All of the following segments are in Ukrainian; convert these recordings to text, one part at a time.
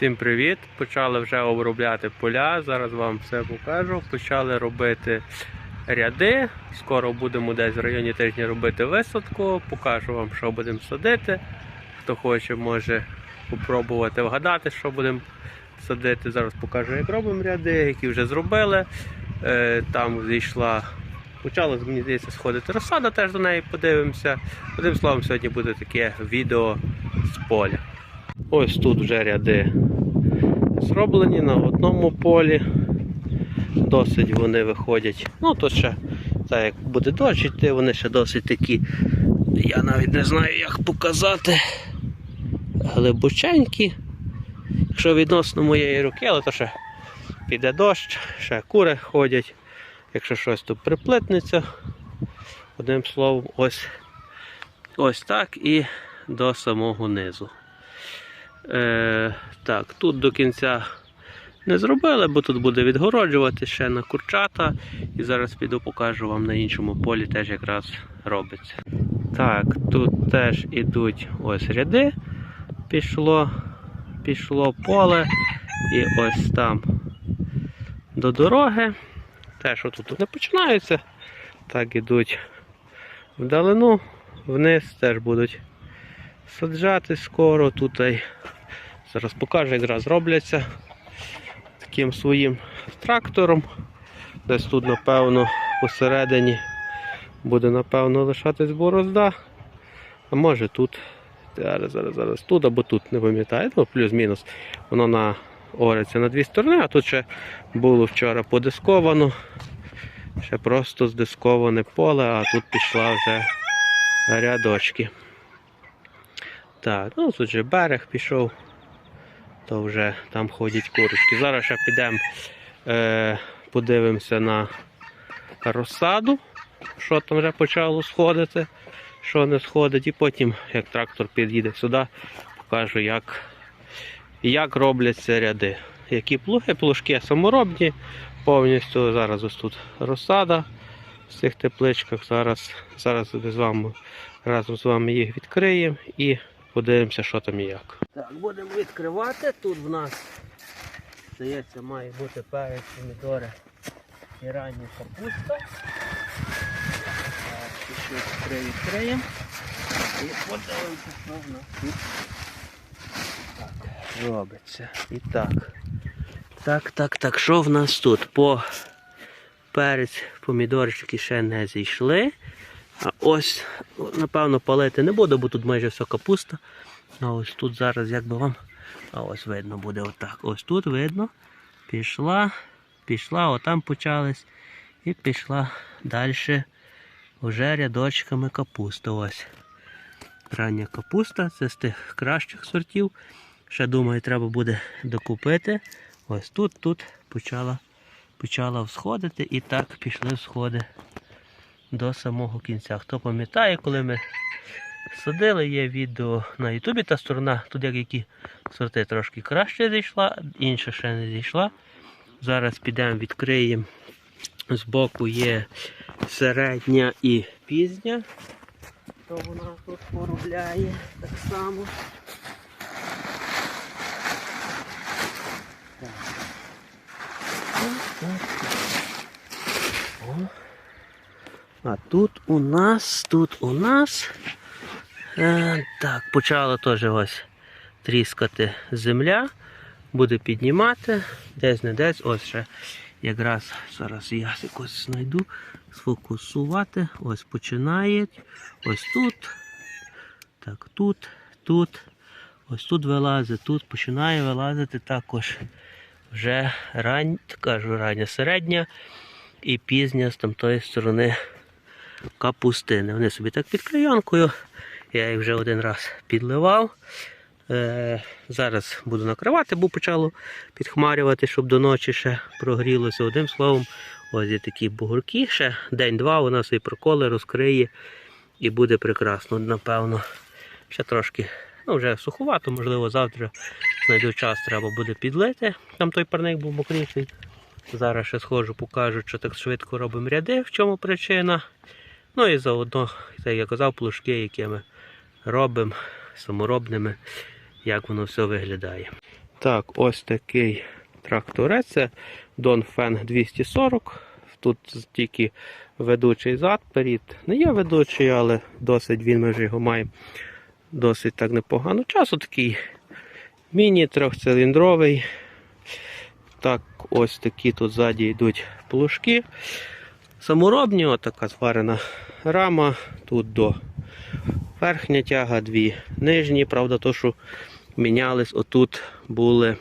Всім привіт! Почали вже обробляти поля. Зараз вам все покажу. Почали робити ряди. Скоро будемо десь в районі тижня робити висадку. Покажу вам, що будемо садити. Хто хоче, може спробувати вгадати, що будемо садити. Зараз покажу, як робимо ряди, які вже зробили. Е, Там зійшла. Почала, мені здається, сходити розсада, теж до неї подивимося. Одним словом, сьогодні буде таке відео з поля. Ось тут вже ряди зроблені на одному полі. Досить вони виходять. Ну, то ще, так як буде дощ йти, вони ще досить такі. Я навіть не знаю, як показати. Глибоченькі. Якщо відносно моєї руки, але то ще піде дощ, ще кури ходять. Якщо щось тут приплетнеться. Одним словом, ось, ось так і до самого низу. Е, так, тут до кінця не зробили, бо тут буде відгороджувати ще на курчата. І зараз піду покажу вам на іншому полі теж якраз робиться. Так, тут теж ідуть ось ряди. Пішло, пішло поле. І ось там до дороги. Теж отут тут не починаються. Так ідуть вдалину, вниз теж будуть саджати скоро. Тут зараз покажу, якраз робляться таким своїм трактором. Десь тут, напевно, посередині буде, напевно, лишатись борозда. А може тут, зараз, зараз, зараз тут або тут, не пам'ятаю, ну, плюс-мінус. Воно на ориться на дві сторони, а тут ще було вчора подисковано. Ще просто здисковане поле, а тут пішла вже рядочки. Так, ну тут вже берег пішов, то вже там ходять курочки. Зараз ще підемо, е, подивимося на розсаду, що там вже почало сходити, що не сходить, і потім, як трактор під'їде сюди, покажу, як, як робляться ряди. Які плуги, плужки саморобні, повністю зараз ось тут розсада в цих тепличках. Зараз, зараз з вами, разом з вами їх відкриємо і подивимося, що там і як. Так, будемо відкривати. Тут в нас, здається, має бути перець, помідори і ранні капуста. Так, пішли відкриємо, відкриємо. І подивимося, що в нас тут так, робиться. І так. Так, так, так, що в нас тут? По перець, помідорчики ще не зійшли. А ось, напевно, палити не буду, бо тут майже все капуста. А ось тут зараз як би вам. А ось видно буде отак. Ось тут видно. Пішла, пішла, отам почались. І пішла далі вже рядочками капуста. Ось. Рання капуста, це з тих кращих сортів. Ще думаю, треба буде докупити. Ось тут, тут почала, почала всходити і так пішли всходи до самого кінця. Хто пам'ятає, коли ми садили, є відео на Ютубі та сторона, тут як які сорти трошки краще зійшла, інша ще не зійшла. Зараз підемо відкриємо. Збоку є середня і пізня. То вона тут поробляє так само. Так. Ось так. О. А тут у нас, тут у нас. Е, так, почала теж ось тріскати земля. Буде піднімати. Десь не десь. Ось ще якраз зараз я якось знайду. Сфокусувати. Ось починає. Ось тут. Так, тут, тут. Ось тут вилазить, тут починає вилазити також вже рань, кажу, рання середня і пізня з тамтої сторони капустини. Вони собі так під клейонкою. Я їх вже один раз підливав. Е, зараз буду накривати, бо почало підхмарювати, щоб до ночі ще прогрілося. Одним словом, ось є такі бугурки. Ще день-два вона свої проколи розкриє і буде прекрасно. Напевно, ще трошки, ну вже суховато, можливо, завтра знайду час, треба буде підлити. Там той парник був мокріший. Зараз ще схожу, покажу, що так швидко робимо ряди, в чому причина. Ну і заодно, як я казав, плужки, які ми робимо саморобними, як воно все виглядає. Так, ось такий тракторець. Це Dongfeng 240. Тут тільки ведучий зад, перед. Не є ведучий, але досить він ми вже його маємо досить так непогано. Часу такий міні трьохциліндровий. Так, ось такі тут ззаді йдуть плужки. Саморобні, отака зварена рама. Тут до верхня тяга, дві нижні. Правда, то, що мінялись, отут були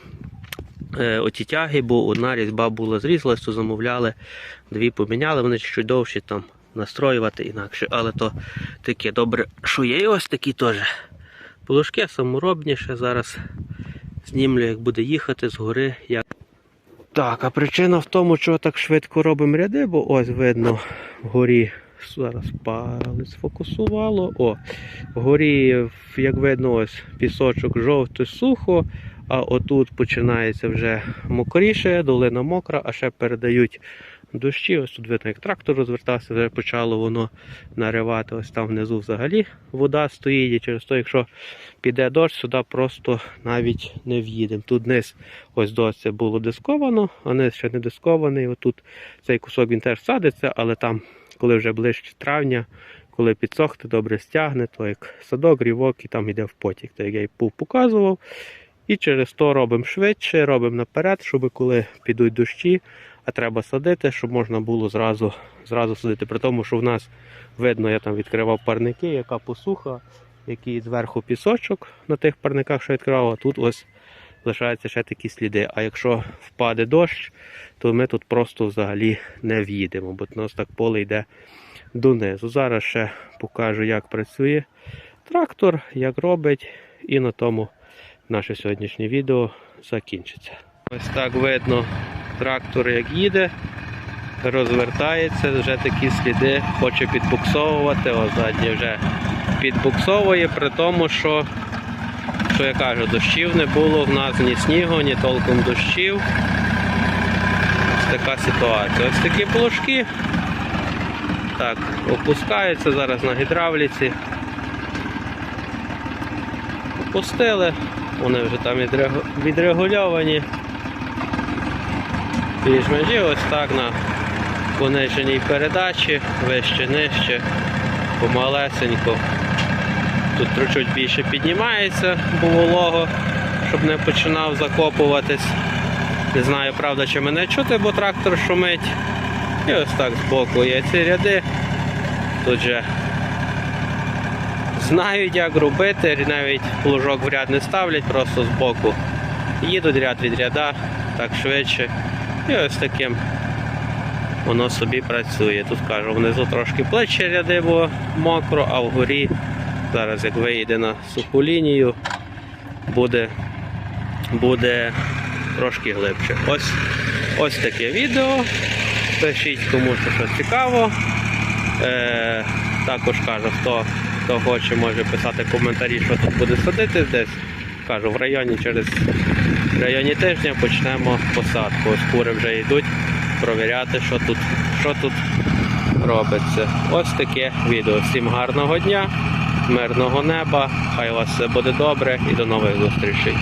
е, оті тяги, бо одна різьба була зрізалась, то замовляли, дві поміняли, вони чуть довші там настроювати інакше. Але то таке добре, що є і ось такі теж. Полушки саморобніше. Зараз знімлю, як буде їхати згори. Як... Так, а причина в тому, що так швидко робимо ряди, бо ось видно вгорі. Зараз палець фокусувало. О, вгорі, як видно, ось пісочок жовтий сухо, а отут починається вже мокріше, долина мокра, а ще передають дощі. Ось тут видно, як трактор розвертався, вже почало воно наривати. Ось там внизу взагалі вода стоїть. І через то, якщо піде дощ, сюди просто навіть не в'їдемо. Тут низ ось досі було дисковано, а низ ще не дискований. Отут цей кусок він теж садиться, але там, коли вже ближче травня, коли підсохне, добре стягне, то як садок, рівок і там йде в потік, так як я й показував. І через то робимо швидше, робимо наперед, щоб коли підуть дощі, треба садити, щоб можна було зразу, зразу садити. При тому, що в нас видно, я там відкривав парники, яка посуха, який зверху пісочок на тих парниках, що відкривав, а тут ось лишаються ще такі сліди. А якщо впаде дощ, то ми тут просто взагалі не в'їдемо, бо у нас так поле йде донизу. Зараз ще покажу, як працює трактор, як робить, і на тому наше сьогоднішнє відео закінчиться. Ось так видно трактор, як їде, розвертається, вже такі сліди, хоче підбуксовувати, о, задній вже підбуксовує, при тому, що, що я кажу, дощів не було в нас ні снігу, ні толком дощів. Ось така ситуація. Ось такі полошки. Так, опускаються зараз на гідравліці. Опустили, вони вже там відрегу- відрегульовані. Межі ось так на пониженій передачі, вище, нижче, помалесенько. Тут чуть більше піднімається, бо волого, щоб не починав закопуватись. Не знаю, правда, чи мене чути, бо трактор шумить. І ось так збоку є ці ряди. Тут же знають, як робити, навіть плужок в ряд не ставлять, просто збоку їдуть ряд від ряда, так швидше. І ось таким воно собі працює. Тут кажу, внизу трошки плечі ряди, бо мокро, а вгорі зараз як вийде на суху лінію, буде, буде трошки глибше. Ось, ось таке відео. Пишіть кому що щось цікаво. Е, також кажу, хто, хто хоче, може писати коментарі, що тут буде садити десь. Кажу, в районі через в районі тижня почнемо посадку. Ось кури вже йдуть провіряти, що тут, що тут робиться. Ось таке відео. Всім гарного дня, мирного неба, хай у вас все буде добре і до нових зустрічей.